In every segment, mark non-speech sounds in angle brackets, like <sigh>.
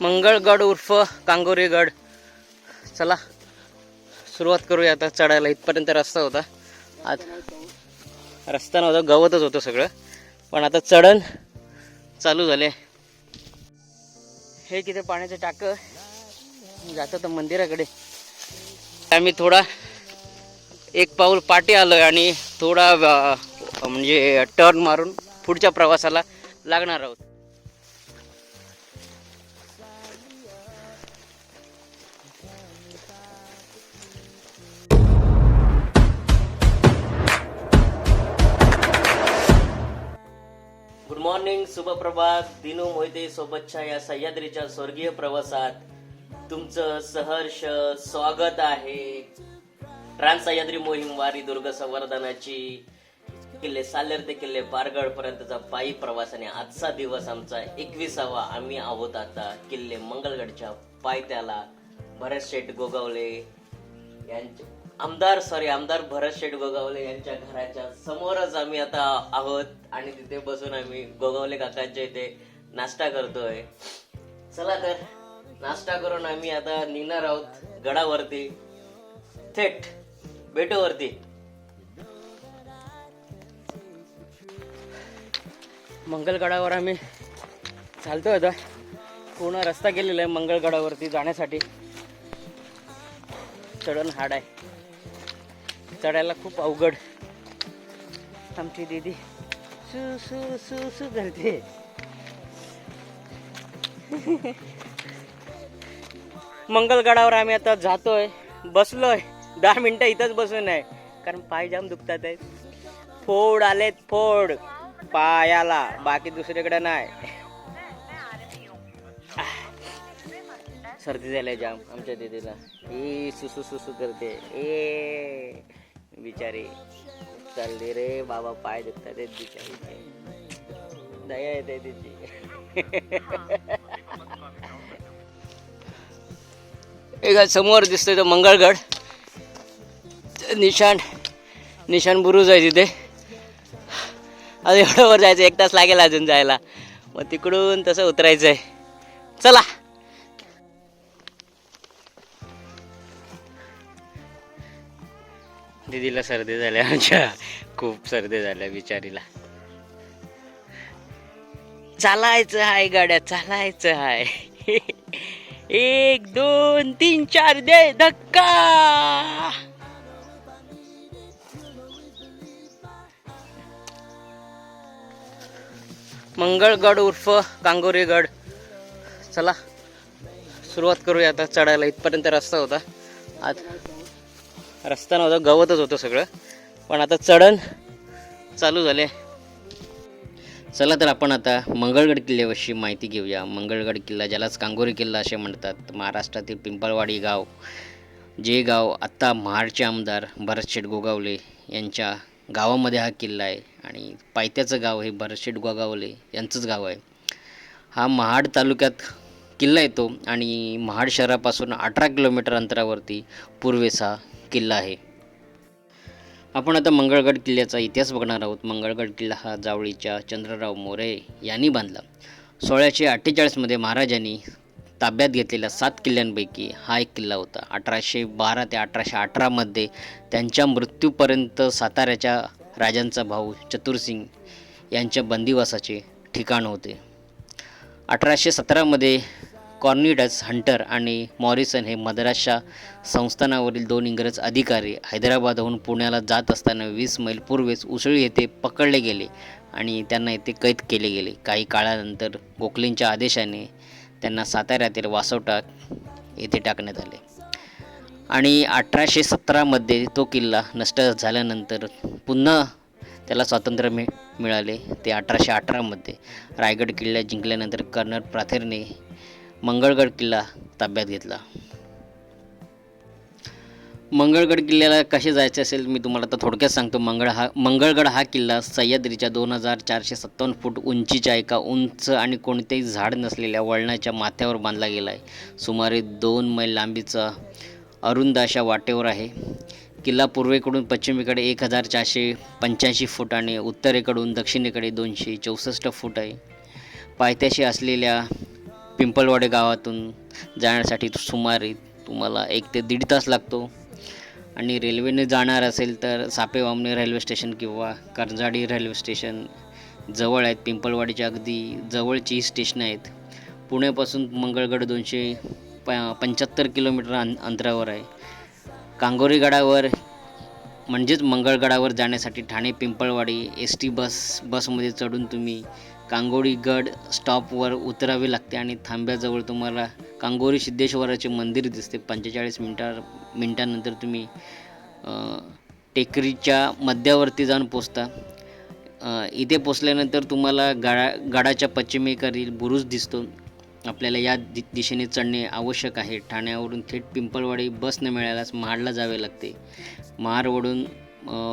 मंगळगड उर्फ कांगोरीगड. चला सुरुवात करूया आता चढायला. इथपर्यंत रस्ता होता. आत रस्ता नव्हता गवतच होतं सगळं. पण आता चढण चालू झाले. हे किती पाण्याचं टाकं? जातो तर मंदिराकडे. आम्ही थोडा एक पाऊल पाठी आलोय आणि थोडा म्हणजे टर्न मारून पुढच्या प्रवासाला लागणार आहोत. मॉर्निंग शुभप्रभात. दिनू मोहिते सोबतच्या या सह्याद्रीच्या स्वर्गीय प्रवासात तुमचं सहर्ष स्वागत आहे. ट्रान्स सह्याद्री मोहीम वारी दुर्ग संवर्धनाची. किल्ले सालेर ते किल्ले पारगड पर्यंतचा पायी प्रवास आणि आजचा दिवस आमचा एकविसावा. आम्ही आहोत आता किल्ले मंगलगडच्या पायथ्याला. भरत शेठ गोगावले यांचे आमदार सॉरी आमदार भरत शेठ गोगावले यांच्या घराच्या समोरच आम्ही आता आहोत आणि तिथे बसून आम्ही गोगावले काकांच्या इथे नाश्ता करतोय. चला तर नाश्ता करून आम्ही आता निघणार आहोत गडावरती. थेट बेटोवरती. मंगलगडावर आम्ही चालतोय आता. पूर्ण रस्ता गेलेला आहे मंगळगडावरती जाण्यासाठी. चढण हाड आहे. चढायला खूप अवघड. आमची दीदी सु सु सु सु करते. मंगलगडावर आम्ही आता जातोय बसलोय. दहा मिनिटं इथंच बसून आहे. कारण पाय जाम दुखतात आहेत. फोड आलेत फोड. पायाला. बाकी दुसरीकडे नाही. सर्दी झाली जाम आमच्या दीदीला. ए सुसू सुसू करते. ए. बिचारी. चालली रे बाबा पाय दुखतात आहेत बिचारी दया येते तिची एक समोर दिसतोय तो मंगळगड. निशाण निशाण बुरुज आहे तिथे. आता एवढं वर जायचं एक तास लागेल अजून जायला. मग तिकडून तसं उतरायचं आहे चला. दिदीला सर्दी झाल्या आमच्या खूप सर्दी झाल्या बिचारीला. चालायचं हाय गाड्या चालायचं हाय. एक दोन तीन चार दे धक्का! मंगळगड उर्फ कांगोरीगड. चला सुरुवात करूया आता चढायला. इथपर्यंत रस्ता होता. आज रस्ता नव्हता गवतच होतं सगळं. पण आता चढण चालू झाले. चला तर आपण आता मंगळगड किल्ल्याविषयी माहिती घेऊया. मंगळगड किल्ला ज्यालाच कांगोरी किल्ला असे म्हणतात महाराष्ट्रातील पिंपळवाडी गाव. जे गाव आत्ता महाडचे आमदार भरतशेठ गोगावले यांच्या गावामध्ये हा किल्ला आहे आणि पायथ्याचं गाव हे भरतशेठ गोगावले यांचंच गाव आहे. हा महाड तालुक्यात किल्ला येतो आणि महाड शहरापासून अठरा किलोमीटर अंतरावरती पूर्वेस हा किल्ला आहे. आपण आता मंगळगड किल्ल्याचा इतिहास बघणार आहोत. मंगळगड किल्ला हा जावळीच्या चंद्रराव मोरे यांनी बांधला. सोळाशे अठ्ठेचाळीसमध्ये महाराजांनी ताब्यात घेतलेल्या सात किल्ल्यांपैकी हा एक किल्ला होता. अठराशे बारा ते अठराशे अठरामध्ये त्यांच्या मृत्यूपर्यंत साताऱ्याच्या राजांचा भाऊ चतुरसिंग यांच्या बंदिवासाचे ठिकाण होते. अठराशे सतरामध्ये कॉर्निडस हंटर आणि मॉरिसन हे मद्रासच्या संस्थानावरील दोन इंग्रज अधिकारी हैदराबादहून पुण्याला जात असताना वीस मैल पूर्वेस उसळी येथे पकडले गेले आणि त्यांना येथे कैद केले गेले. काही काळानंतर गोखलेंच्या आदेशाने त्यांना साताऱ्यातील वासोटा येथे टाकण्यात आले. आणि अठराशे सतरामध्ये तो किल्ला नष्ट झाल्यानंतर पुन्हा त्याला स्वातंत्र्य मिळ मिळाले. ते अठराशे अठरामध्ये रायगड किल्ला जिंकल्यानंतर कर्नल प्राथेरने मंगळगड किल्ला ताब्यात घेतला. मंगळगड किल्ल्याला कसे जायचे असेल मी तुम्हाला आता थोडक्यात सांगतो. मंगळ हा मंगळगड हा किल्ला सह्याद्रीच्या दोन हजार चारशे सत्तावन्न फूट उंचीच्या एका उंच आणि कोणतेही झाड नसलेल्या वळणाच्या माथ्यावर बांधला गेला आहे. सुमारे दोन मैल लांबीचा अरुंद अशा वाटेवर आहे. किल्ला पूर्वेकडून पश्चिमेकडे एक हजार चारशे पंच्याऐंशी फूट आणि उत्तरेकडून दक्षिणेकडे दोनशे चौसष्ट फूट आहे. पायथ्याशी असलेल्या पिंपळवाडे गावातून जाण्यासाठी सुमारे तुम्हाला एक ते दीड तास लागतो. आणि रेल्वेने जाणार असेल तर सापेवामने रेल्वे स्टेशन किंवा करंजाडी रेल्वे स्टेशन जवळ आहेत. पिंपळवाडीच्या अगदी जवळची ही स्टेशनं आहेत. पुण्यापासून मंगळगड दोनशे प पंच्याहत्तर किलोमीटर अं अंतरावर आहे. कांगोरी गडावर म्हणजेच मंगळगडावर जाण्यासाठी Thane Pimpalwadi S T bus बसमध्ये चढून तुम्ही कांगोरी गड स्टॉपवर उतरावे लागते आणि थांब्याजवळ तुम्हाला कांगोरी सिद्धेश्वराचे मंदिर दिसते. पंचेचाळीस मिनटा मिनटानंतर तुम्ही टेकरीच्या टेकडीच्या मध्यावरती जाऊन पोचता. इथे पोचल्यानंतर तुम्हाला गडा गडाच्या पश्चिमेकडील बुरुज दिसतो. आपल्याला या दि दिशेने चढणे आवश्यक आहे. ठाण्यावरून थेट पिंपळवाडी बस न मिळाल्यास महाडला जावे लागते. महाडवरून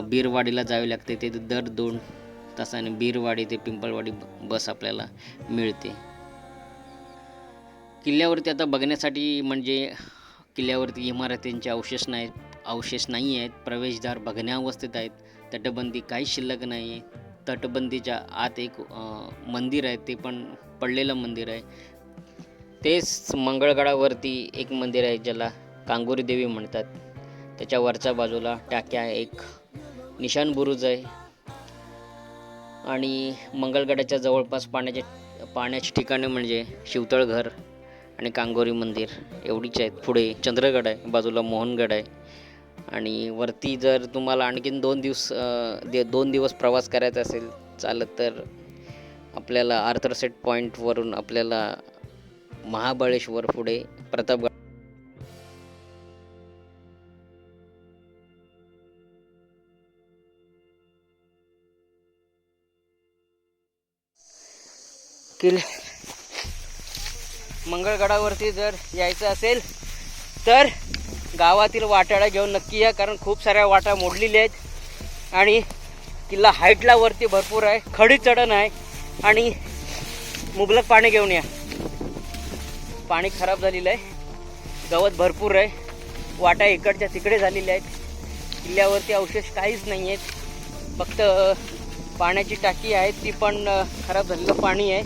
बीरवाडीला जावे लागते. ते दर दोन तासाने बीरवाडी ते पिंपळवाडी बस आपल्याला मिळते. किल्ल्यावरती आता बघण्यासाठी म्हणजे किल्ल्यावरती इमारतींचे अवशेष नाही अवशेष नाही आहेत. प्रवेशद्वार बघण्यावस्थेत आहेत. तटबंदी काहीच शिल्लक नाही आहे तटबंदीच्या आत एक मंदिर आहे. ते पण पडलेलं मंदिर आहे. तेच मंगळगडावरती एक मंदिर आहे ज्याला कांगोरी देवी म्हणतात. त्याच्या वरच्या बाजूला टाक्या एक निशान बुरुज आहे. आणि मंगळगडाच्या जवळपास पाण्याचे पाण्याची ठिकाणे म्हणजे शिवतळघर आणि कांगोरी मंदिर. एवढीच आहेत. पुढे चंद्रगड आहे बाजूला मोहनगड आहे. आणि वरती जर तुम्हाला आणखीन दोन दिवस दे दोन दिवस प्रवास करायचा असेल चालत तर आपल्याला आर्थर सेट पॉईंटवरून आपल्याला महाबळेश्वर पुढे प्रतापगड. किल्ले मंगळगडावरती जर यायचं असेल तर गावातील वाटाडा घेऊन नक्की या कारण खूप साऱ्या वाटा मोडलेल्या आहेत. आणि किल्ला हाईटला वरती भरपूर आहे खडी चढण आहे. आणि मुबलक पाणी घेऊन या. पाणी खराब झालेलं आहे. गवत भरपूर आहे. वाटा इकडच्या तिकडे झालेल्या आहेत. किल्ल्यावरती अवशेष काहीच नाही आहेत. फक्त पाण्याची टाकी आहे. ती पण खराब झालेलं पाणी आहे.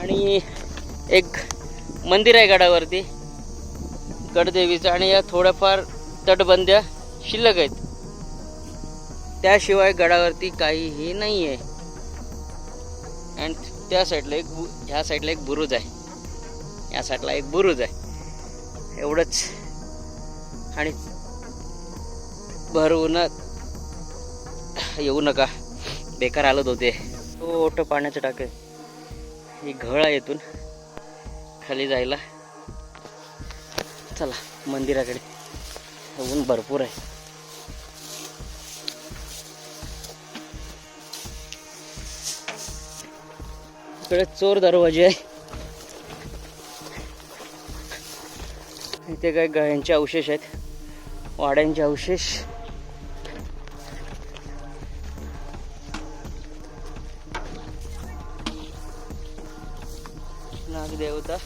आणि एक मंदिर आहे गडावरती. गडदेवीचं आणि या थोड्याफार तटबंद्या शिल्लक आहेत. त्याशिवाय गडावरती काहीही नाही आहे आणि त्या साईडला एक बु ह्या साईडला एक बुरुज आहे. या साईडला एक बुरुज आहे. एवढंच. आणि भरवून येऊ नका. बेकार आलत होते. मोठं पाण्याचं टाक ही घळ आहे इथून. खाली जायला. चला मंदिराकडे. ऊन भरपूर आहे. इकडे चोर दरवाजे आहे. इथे काय गळ्यांचे अवशेष आहेत. वाड्यांचे अवशेष. नागदेवता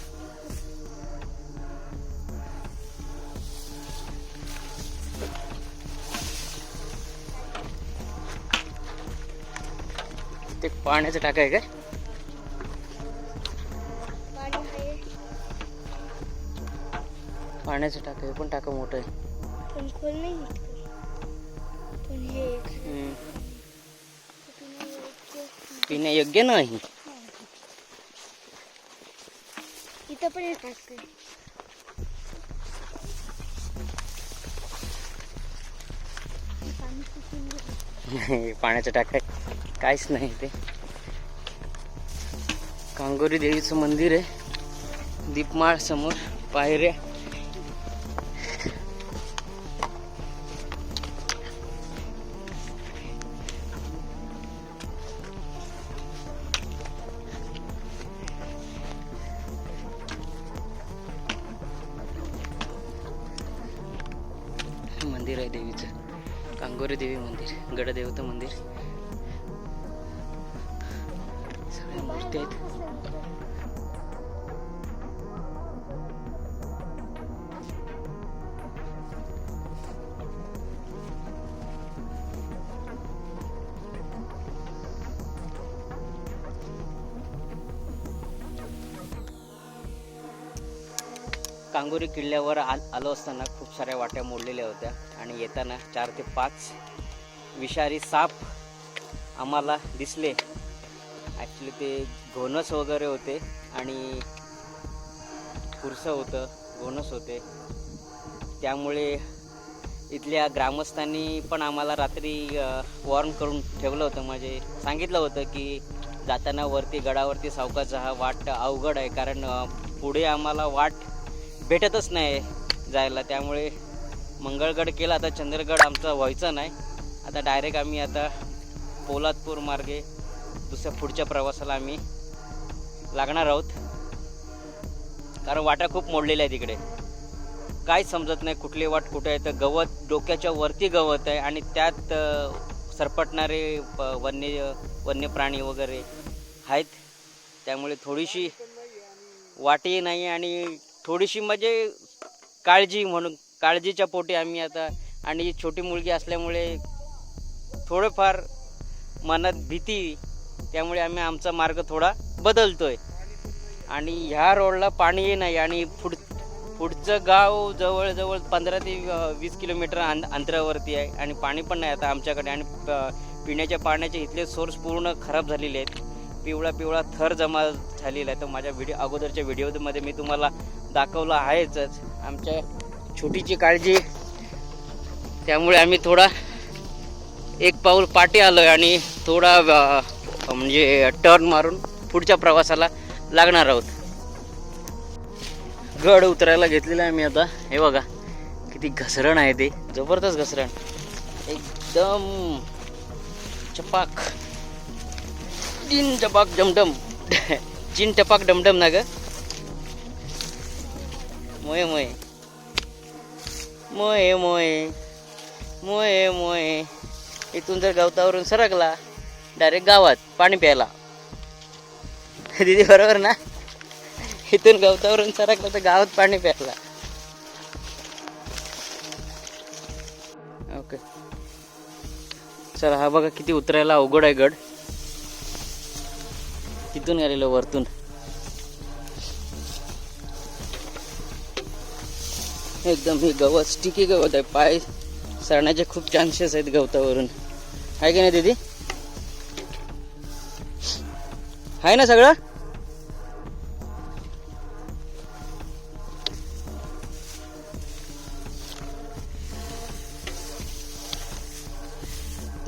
ते पाण्याचं टाका आहे काय? पाण्याचं टाका पण टाका मोठं आहे. पण खोल नाही पण हे. पिण्यायोग्य नाही. इथं पण. पाण्याचं टाका आहे. काहीच नाही ते. कांगोरी देवीचं मंदिर आहे. दीपमाळ समोर पायऱ्या. आहे देवीचं कांगोरी देवी मंदिर गडदेवता मंदिर कांगोरी किल्ल्यावर आ आलो असताना खूप साऱ्या वाट्या मोडलेल्या होत्या. आणि येताना चार ते पाच विषारी साप आम्हाला दिसले. ॲक्च्युली ते घोणस वगैरे होते आणि खुरसं होतं घोणस होते. त्यामुळे इथल्या ग्रामस्थांनी पण आम्हाला रात्री वॉर्न करून ठेवलं होतं. म्हणजे सांगितलं होतं की जाताना वरती गडावरती सावकाचा हा वाट अवघड आहे. कारण पुढे आम्हाला वाट भेटतच नाही जायला त्यामुळे मंगळगड केला आता चंद्रगड आमचा व्हायचा नाही. आता डायरेक्ट आम्ही आता पोलादपूर मार्गे दुसऱ्या पुढच्या प्रवासाला आम्ही लागणार आहोत. कारण वाटा खूप मोडलेल्या आहे तिकडे. काहीच समजत नाही कुठली वाट कुठे आहे तर गवत डोक्याच्या वरती गवत आहे आणि त्यात सरपटणारे प- वन्य वन्य प्राणी वगैरे आहेत. त्यामुळे थोडीशी वाटही नाही आणि थोडीशी म्हणजे काळजी म्हणून काळजीच्या पोटी आम्ही आता आणि छोटी मुलगी असल्यामुळे थोडंफार मनात भीती त्यामुळे आम्ही आमचा मार्ग थोडा बदलतोय. आणि ह्या रोडला पाणीही नाही आणि पुढ पुढचं गाव जवळजवळ पंधरा ते वीस किलोमीटर अं अंतरावरती आहे आणि पाणी पण नाही आता आमच्याकडे आणि प- पिण्याच्या पाण्याचे इथले सोर्स पूर्ण खराब झालेले आहेत. पिवळा पिवळा थर जमा झालेला आहे. तर माझ्या व्हिडिओ अगोदरच्या व्हिडिओमध्ये मी तुम्हाला दाखवलं आहेच. आमच्या छोटीची काळजी. त्यामुळे आम्ही थोडा एक पाऊल पाठी आलोय आणि थोडा म्हणजे टर्न मारून पुढच्या प्रवासाला लागणार आहोत. गड उतरायला घेतलेला आहे मी आता. हे बघा किती घसरण आहे ते. जबरदस्त घसरण. एकदम चपाक. चिन चपाक डमडम. <laughs> चिन टपाक डमडम ना ग? मोये मोये मोये मोये मोये मोये इथून जर गवतावरून सरकला डायरेक्ट गावात पाणी प्यायला. दिदी बरोबर ना? इथून गवतावरून सरकला तर गावात पाणी प्यायला. ओके चला हा बघा किती उतरायला अवघड आहे गड. तिथून आलेलो वरतून. एकदम हे गवत स्टिकी गवत आहे. पाय सरण्याचे खूप चान्सेस आहेत गवतावरून. आहे की नाही दीदी? आहे ना सगळं?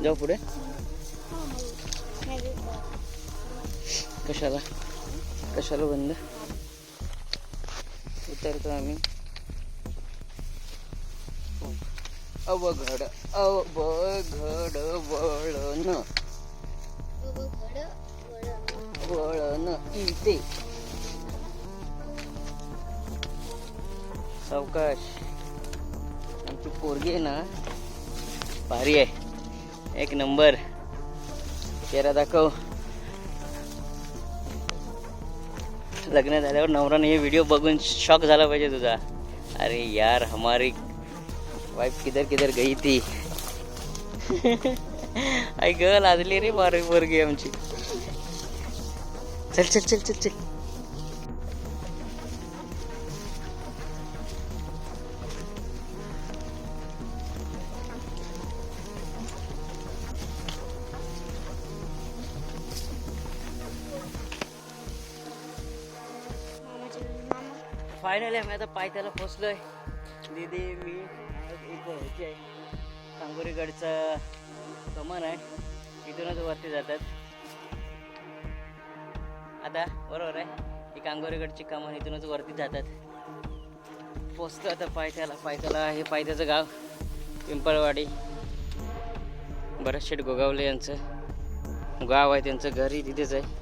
जाऊ पुढे. कशाला? कशाला बंद? उतरतो आम्ही. अवघड अवघड वळण. वळण इथे. सावकाश आमची पोरगी आहे ना भारी आहे. एक नंबर. चेहरा दाखव. लग्न झाल्यावर नवराने हे व्हिडिओ बघून शॉक झाला पाहिजे तुझा. अरे यार हमारी वाईफ किधर किधर गई थी? आई ग लाजली रे बारी पोरगी आमची चल चल चल चल चल। फायनली आम्ही आता पायथ्याला पोचलोय। दीदी मी ह्याची आहे कांगोरीगडचं कमान आहे. इथूनच वरती जातात. आता बरोबर आहे. ही कांगोरीगडची कमान इथूनच वरती जातात. पोचतो आता पायथ्याला. पायथ्याला हे पायथ्याचं गाव. पिंपळवाडी. बरं शेठ गोगावले यांचं. गाव आहे त्यांचं. घरही तिथेच आहे.